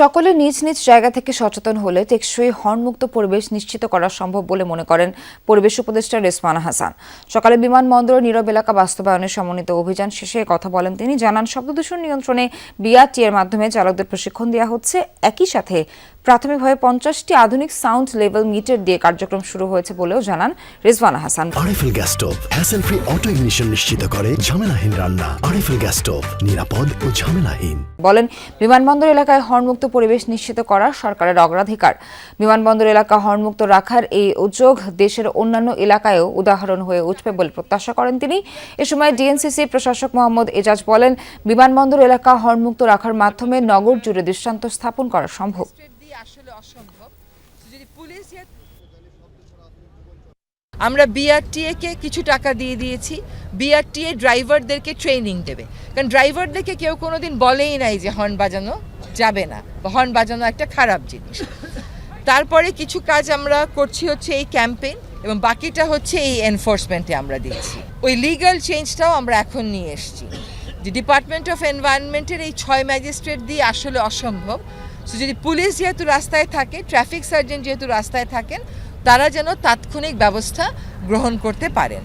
সকলে নিজ নিজ জায়গা থেকে সচেতন হলে টেকসই হর্নমুক্ত পরিবেশ নিশ্চিত করা সম্ভব বলে মনে করেন পরিবেশ উপদেষ্টা রেসমানা হাসান। সকালে বিমানবন্দর নীরব এলাকা বাস্তবায়নের সমন্বিত অভিযান শেষে কথা বলেন তিনি। জানান শব্দদূষণ নিয়ন্ত্রণে বিআরটি এর মাধ্যমে চালকদের প্রশিক্ষণ দেওয়া হচ্ছে। একই সাথে প্রাথমিকভাবে পঞ্চাশটি আধুনিক সাউন্ড লেভেল মিটার দিয়ে কার্যক্রম শুরু হয়েছে বলেও জানান Rezwana Hasan. RFL gas stove hassle free auto ignition নিশ্চিত করে ঝামেলাহীন রান্না। আরএফএল গ্যাস স্টোভ নিরাপদ ও ঝামেলাহীন। বলেন বিমানবন্দর এলাকায় হর্নমুক্ত পরিবেশ নিশ্চিত করা সরকারের অগ্রাধিকার। বিমানবন্দর এলাকা হর্নমুক্ত রাখার এই উদ্যোগ দেশের অন্যান্য এলাকায়ও উদাহরণ হয়ে উঠবে বলে প্রত্যাশা করেন তিনি। এ সময় ডিএনসিসি প্রশাসক মোহাম্মদ এজাজ বলেন বিমানবন্দর এলাকা হর্নমুক্ত রাখার মাধ্যমে নগর জুড়ে দৃষ্টান্ত স্থাপন করা সম্ভব। আসলে যদি পুলিশ আমরা বিআরটিএ কে কিছু টাকা দিয়ে দিয়েছি। বিআরটিএ ড্রাইভারদেরকে ট্রেনিং দেবে। কারণ ড্রাইভারদেরকে কেউ কোনোদিন বলেই নাই যে হর্ন বাজানো যাবে না হর্ন বাজানো একটা খারাপ জিনিস। তারপরে কিছু কাজ আমরা করছি হচ্ছে এই ক্যাম্পেইন এবং বাকিটা হচ্ছে এই এনফোর্সমেন্টে আমরা দিচ্ছি। ওই লিগ্যাল চেঞ্জটাও আমরা এখন নিয়ে এসেছি। যে ডিপার্টমেন্ট অফ এনভায়রনমেন্টের এই ছয় ম্যাজিস্ট্রেট দিয়ে আসলে অসম্ভব। সো যদি পুলিশ যেহেতু রাস্তায় থাকে ট্রাফিক সার্জন যেহেতু রাস্তায় থাকেন, তারা যেন তাৎক্ষণিক ব্যবস্থা গ্রহণ করতে পারেন।